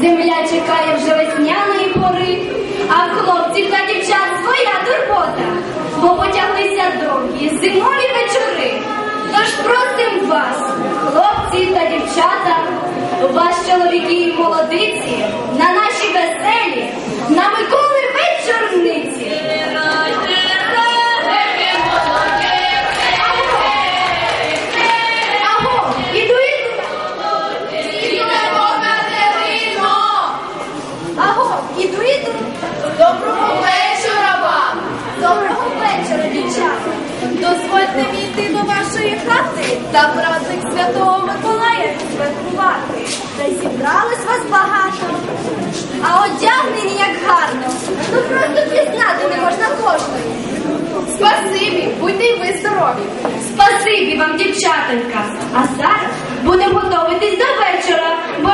Земля чекає вже весняної пори, а в хлопців та дівчат своя турбота, бо потяглися довгі зимові вечори. Тож просим вас, хлопці та дівчата, вас, чоловіки і молодиці, на наші веселі, на Миколи вечорниці. Вашої та праздник Святого Миколая святкувати. Та й зібралось вас багато, а одягнені як гарно. Ну просто пізнати не можна кожної. Спасибі, будьте й ви здорові. Спасибі вам, дівчатенька. А зараз будемо готуватись до вечора, бо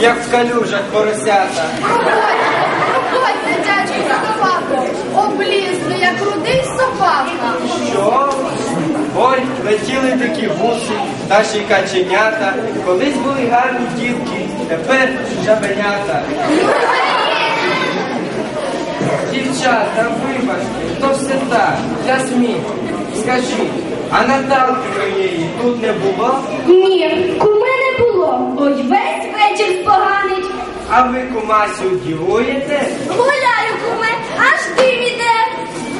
як в калюжах поросята. Ходьте, дядьку Святовако, облізли, як рудий собака. Що? Ой, летіли такі ще й каченята. Колись були гарні дівки, тепер жабенята. Дівчата, вибачте, то все так, для сміху. Скажіть, а Наталки моєї тут не було? Ні. Ой, весь вечір споганить. А ви кумасю дівуєте? Гуляю, куме, аж дим іде.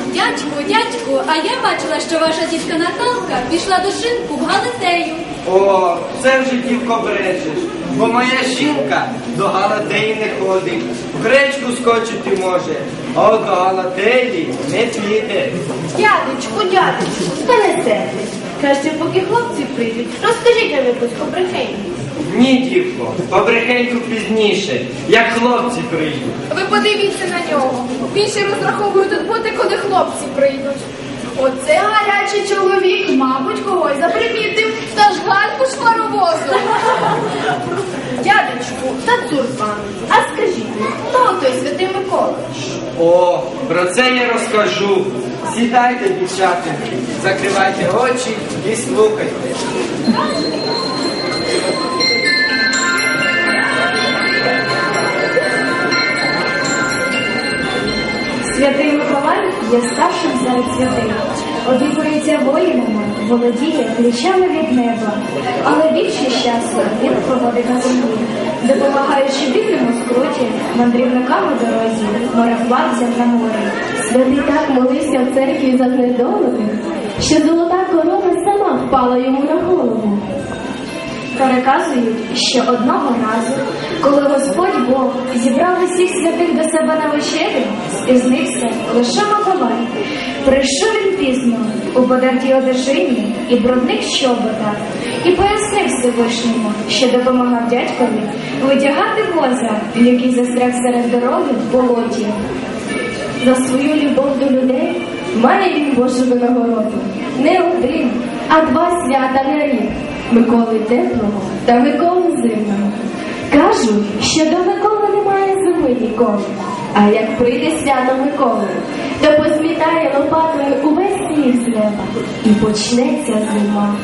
Дядьку, дядьку, а я бачила, що ваша дітка Наталка пішла до шинку в Галатею. О, це вже дівко брешеш, бо моя жінка до галатеї не ходить, в гречку скочити може, а от до галатеї не піде. Дядечку, дядечку, та не сердись. Краще, поки хлопці прийдуть, розкажіть нам якусь побрехеньку. Ні, дівко, побрехеньку пізніше, як хлопці прийдуть. Ви подивіться на нього. Він ще розраховує тут бути, коли хлопці прийдуть. Оце гарячий чоловік, мабуть, когось запримітив, та ж шваровозу. Дядечку, та цур а скажіть, хто той святий Микола? О, про це я розкажу. Сідайте, дівчата, закривайте очі і слухайте. Святий Миколай є старшим серед святих. Опікується воїнами, володіє ключами від неба. Але більшість часу він проводить на землі, допомагаючи бідному скруті, мандрівникам у дорозі, мореплавцям на морі. Святий так молився в церкві за знедолених, що золота корона сама впала йому на голову. Переказують, що одного разу, коли Господь Бог зібрав усіх святих до себе на вечерю, спізнився лише Миколай. Прийшов він пізно у подертій одежині і брудних щоботах, і пояснив Всевишньому, що допомагав дядькові витягати воза, який застряг серед дороги в болоті. За свою любов до людей має він Божу винагороду. Не один, а два свята на рік. Миколи теплого та Миколи зимного. Кажуть, що до Миколи немає зими ніколи. А як прийде свято Миколи, то посмітає лопатою увесь сніг з неба і почнеться зима.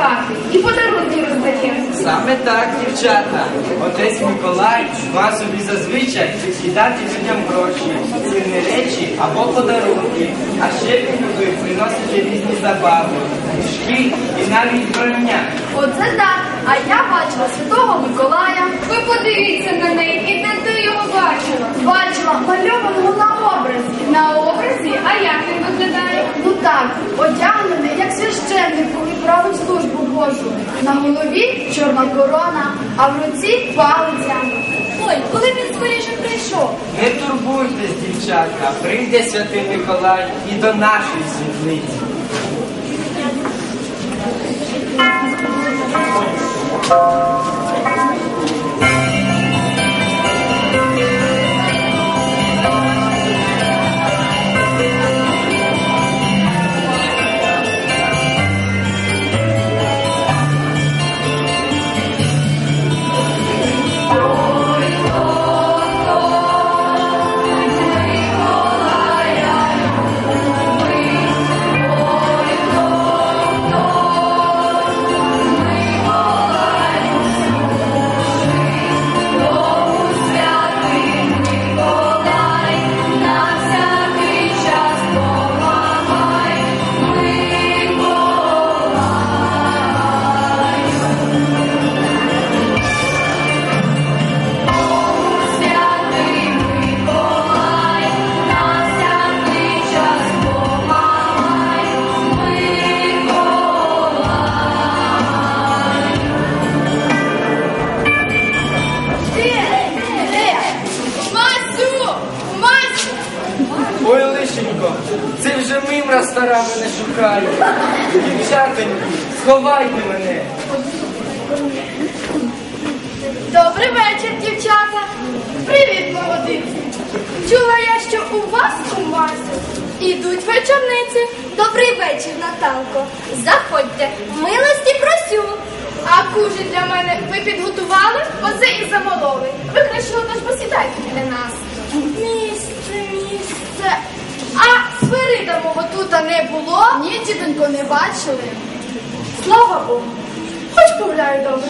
Хати і подарунки роздає. Саме так, дівчата. Отець Миколай мав собі зазвичай кидати людям гроші, цінні речі або подарунки. А ще він любив приносити різні забави, книжки і навіть броня. Оце так. А я бачила святого Миколая. Ви подивіться на неї, і де ти його бачила? Бачила мальованого на образі. На образі? А як він виглядає? Ну так, одягнений, як священник, коли править службу Божу. На голові чорна корона, а в руці палиця. Ой, коли він скоріше прийшов. Не турбуйтесь, дівчатка, прийде святий Миколай і до нашої світлиці. Масю! Чула я, що у вас у Масю ідуть вечорниці. Добрий вечір, Наталко. Заходьте, милості просю. А кужі для мене ви підготували? Оце і замололи. Ви краще отож посідайте для нас. Місце, місце. А Свирида мого тута не було? Ні, тітонько, не бачили. Слава Богу. Хоч погуляю добре.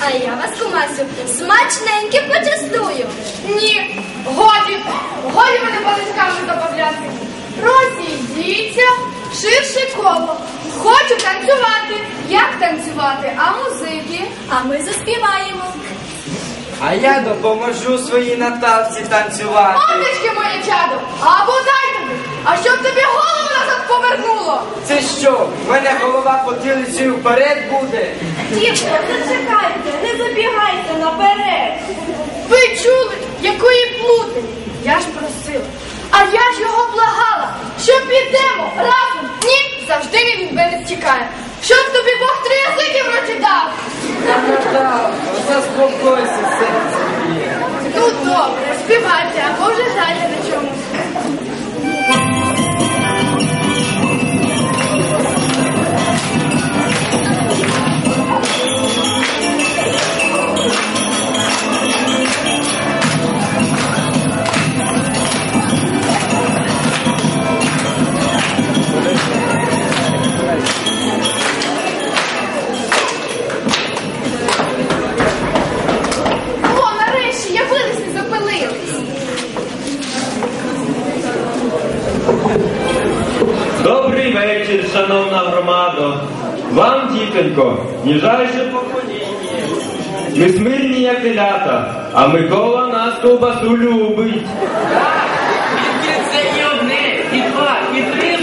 А я вас, кумасю, смачненьким почастую. Ні, годі, годі мене паличками забавляти. Розійдіться ширше коло. Хочу танцювати. Як танцювати? А музики? А ми заспіваємо. А я допоможу своїй Наталці танцювати. Мамочки моє чадо, а бодай тобі, а щоб тобі голову назад повернуло. Це що? В мене голова потилицею вперед буде. Дівко, зачекайте, не забігайте наперед. Ви чули, якої плути? Я ж просила. А я ж його благала, що підемо разом. Ні, завжди він від мене втікає. Щоб тобі Бог три язики в роті дав. Заспокойся, серце моє. Ну добре, співайте, або вже грайте Добрий вечір, шановна громадо. Вам, тітонько, ніжайше поклоніння. Ми смирні, як телята, а Микола нас ковбасу любить. Тільки це і одне, і два, і три.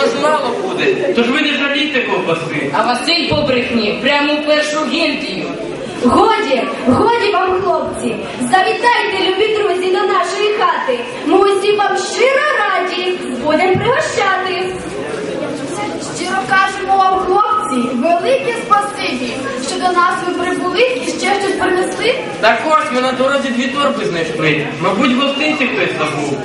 Тож мало буде. Тож ви не жалійте ковбаси. А Василь по брехні прямо у першу гільдію. Годі, годі вам, хлопці, завітайте, любі друзі, до нашої хати. Ми усі вам щиро раді, будемо пригощати. Щиро кажемо вам, хлопці, велике спасибі, що до нас ви прибули і ще щось принесли. Так ось ми на дорозі дві торби знайшли. Мабуть, гостинці хтось забув.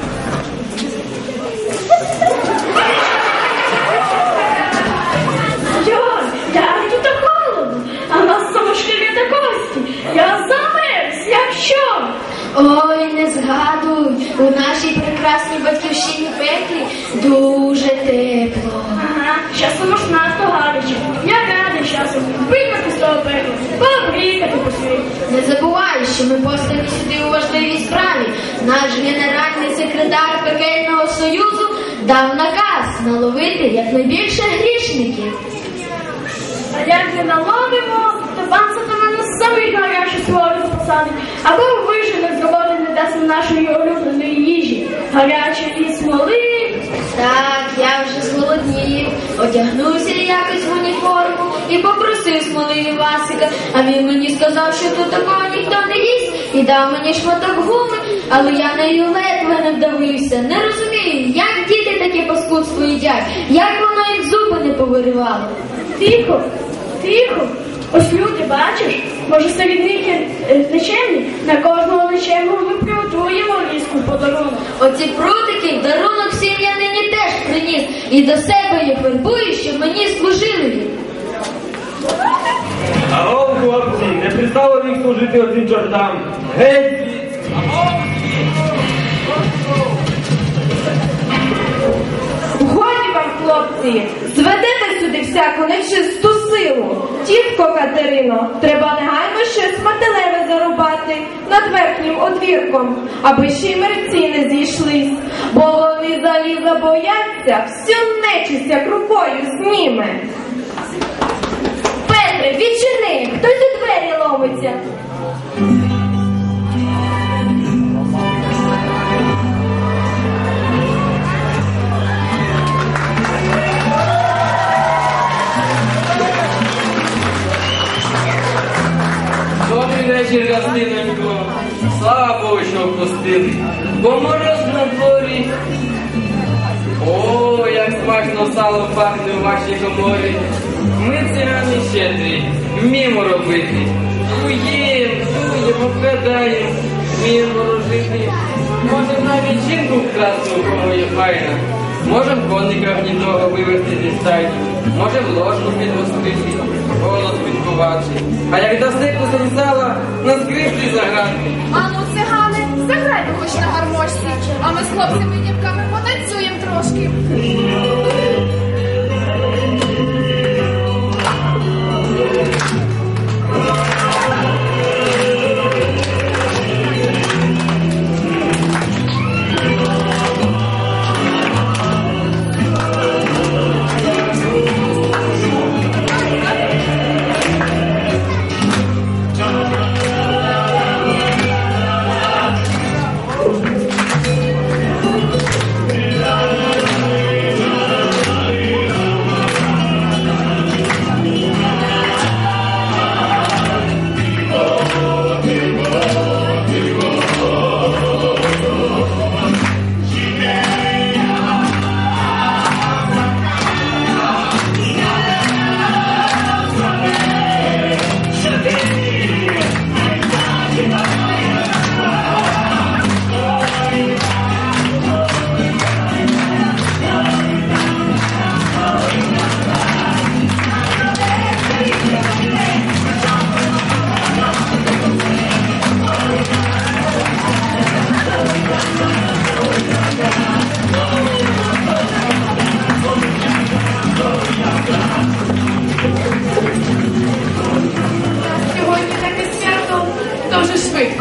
Як тут холодно, а нас самошки від кості. Я замерз, як що? Ой, не згадуй, у нашій прекрасній батьківщині пеклі дуже тепло. Ага, часом аж надто гаряче. Я радий часом випити з того пекла, побрікати по світі. Не забувай, що ми послані сюди у важливій справі. Наш генеральний секретар пекельного союзу дав наказ наловити якнайбільше грішників. А як не наловимо, то пан сатана нас самих гаряче свого посадить, або вижене з роботи не дасть нашої улюбленої їжі. Гарячої смоли. Так, я вже зголоднів, одягнувся якось в уніформу і попросив смоливі Васика, а він мені сказав, що тут такого ніхто не їсть, і дав мені шматок гуми, але я нею ледве не вдавився. Не розумію, як діти таке паскудство їдять, як воно їм зуби не повиривало. Тихо, тихо. Ось люди, бачиш, може совідники нечемні? На кожного нечемного ми приготуємо ліску подарунок. Оці прутики дарунок всім я нині теж приніс, і до себе їх вербую, щоб мені служили. Аго, хлопці, не пристало їм служити оцим чортам. Геть! Годі вам, хлопці, зведете сюди всяку нечисту силу. Катерино, треба негайно щось мателеве зарубати над верхнім одвірком, аби ще й мерці не зійшлись, бо вони заліза бояться, всю нечисть як рукою зніме. Петре, відчини, хтось у двері ломиться. Вечір, гостинонько. Слава Богу, що впустили. Бо мороз на дворі. О, як смачно сало пахне у вашій коморі. Ми ціляни щедрі, вміємо робити. Дуєм, дуєм, обгадаєм, вміємо ворожити. Може навіть жінку вкрасти, у кого є файна. Може в коника гнідого вивезти зі стайні, може в ложку підгострити, голос підкувати. А як дасте кусень сала, на скрипці заграти. Ану, цигани, заграйте хоч на гармошці, а ми з хлопцями і дівками потанцюємо трошки.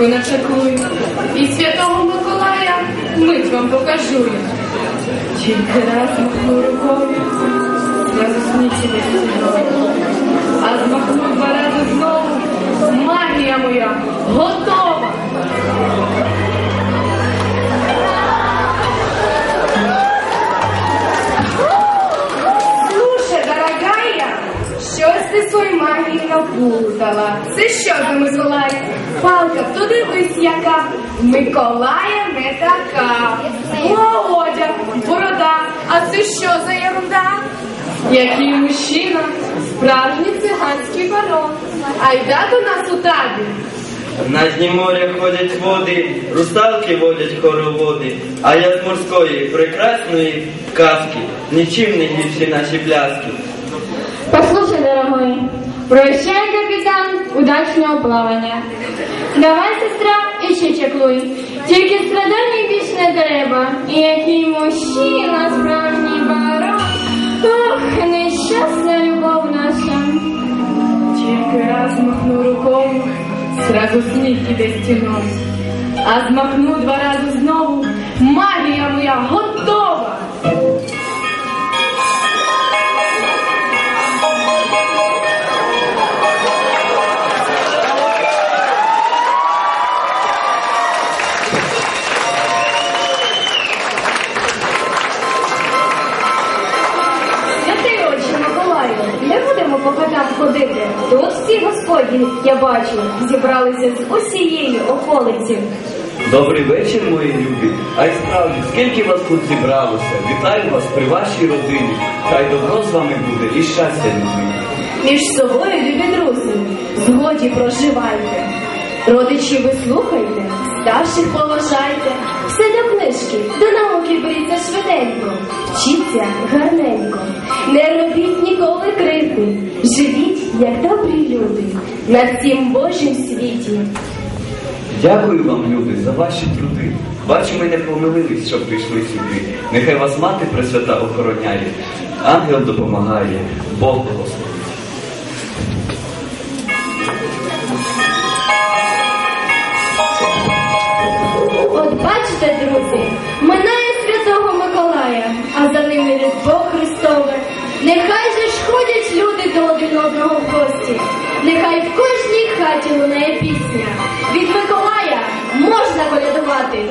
Швидко начакую. І святого Миколая мить вам покажу. Тільки раз махну рукою, зразу сміття сідою. А змахну два рази знову. Магія моя готова. Ти свою. Це що за Миколай? Палка, то дивись яка. Миколая не така. Володя, борода, а це що за ерунда? Який мужчина, справжній циганський барон. Айда до нас у табір. На дні моря ходять води, русалки водять хороводи, а я з морської прекрасної казки, нічим не гірші наші пляски. Послушай, дорогой, прощай, капітан, удачного плавання. Давай, сестра, іще чеклуй. Тільки страдань більш не треба. І який мужчина, справжній барон. Ох, нещасна любов наша. Тільки раз махну рукою, зразу сніг іде стіною. А змахну два рази знову, магія моя готова. Сьогодні, я бачу, зібралися з усієї околиці. Добрий вечір, мої любі. А й справді, скільки вас тут зібралося? Вітаю вас при вашій родині. Хай добро з вами буде і щастя людьми. Між собою, любі друзі, згоді проживайте. Родичі ви слухайте, старших поважайте, все до книжки, до науки беріться швиденько, вчіться гарненько, не робіть ніколи крити, живіть, як добрі люди, на цім Божім світі. Дякую вам, люди, за ваші труди. Бачу, ми не помилились, що прийшли сюди. Нехай вас мати Пресвята охороняє, ангел допомагає, Бог благословить. От бачите, друзі, минає Нехай же ж ходять люди до один одного в гості, нехай в кожній хаті лунає пісня. Від Миколая можна колядувати.